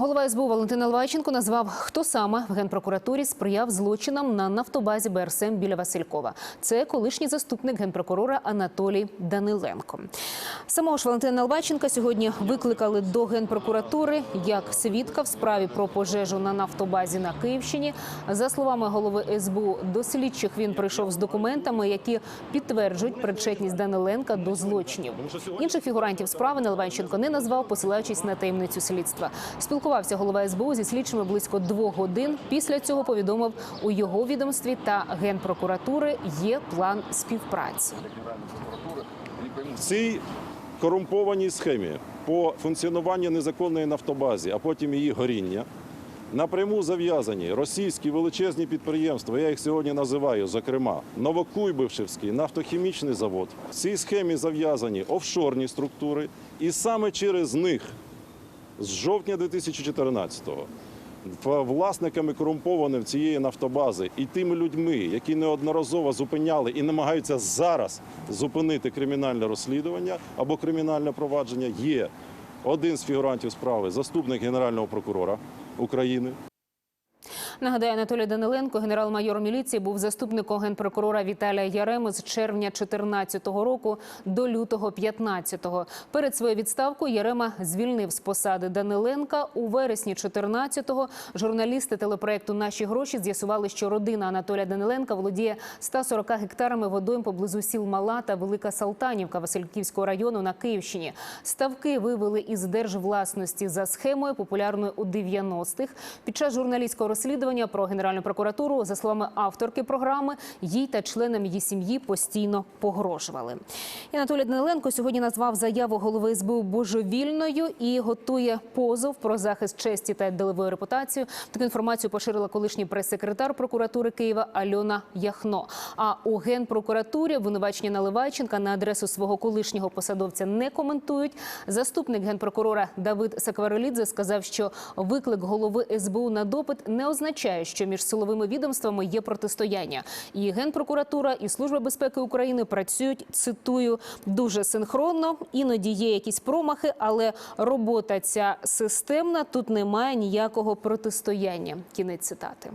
Голова СБУ Валентин Лавайченко назвав, хто саме в генпрокуратурі сприяв злочинам на нафтобазі БРСМ біля Василькова. Це колишній заступник генпрокурора Анатолій Даниленко. Самого ж Валентина Лавайченка сьогодні викликали до генпрокуратури як свідка в справі про пожежу на нафтобазі на Київщині. За словами голови СБУ, до слідчих він прийшов з документами, які підтверджують причетність Даниленка до злочинів. Інших фігурантів справи Наливайченко не назвав, посилаючись на таємницю слідства. Спілкувався голова СБУ зі слідчими близько двох годин. Після цього повідомив, у його відомстві та генпрокуратури є план співпраці. В цій корумпованій схемі по функціонуванню незаконної нафтобазі, а потім її горіння, напряму зав'язані російські величезні підприємства. Я їх сьогодні називаю, зокрема, Новокуйбишевський нафтохімічний завод. В цій схемі зав'язані офшорні структури, і саме через них з жовтня 2014-го власниками корумпованих цієї нафтобази і тими людьми, які неодноразово зупиняли і намагаються зараз зупинити кримінальне розслідування або кримінальне провадження, є один з фігурантів справи, заступник генерального прокурора України. Нагадаю, Анатолій Даниленко, генерал-майор міліції, був заступником генпрокурора Віталія Яреми з червня 2014 року до лютого 2015-го. Перед своєю відставкою Ярема звільнив з посади Даниленка. У вересні 2014-го журналісти телепроекту Наші гроші з'ясували, що родина Анатолія Даниленка володіє 140 гектарами водойм поблизу сіл Мала та Велика Салтанівка Васильківського району на Київщині. Ставки вивели із держвласності за схемою, популярною у 90-х. Під час журналістського розслідування про Генеральну прокуратуру, за словами авторки програми, їй та членам її сім'ї постійно погрожували. І Анатолій Даниленко сьогодні назвав заяву голови СБУ божевільною і готує позов про захист честі та делової репутації. Таку інформацію поширила колишній прес-секретар прокуратури Києва Альона Яхно. А у генпрокуратурі обвинувачення Наливайченка на адресу свого колишнього посадовця не коментують. Заступник генпрокурора Давид Сакварелідзе сказав, що виклик голови СБУ на допит не означає, що між силовими відомствами є протистояння. І генпрокуратура, і служба безпеки України працюють. Цитую дуже синхронно. Іноді є якісь промахи, але робота ця системна. Тут немає ніякого протистояння. Кінець цитати.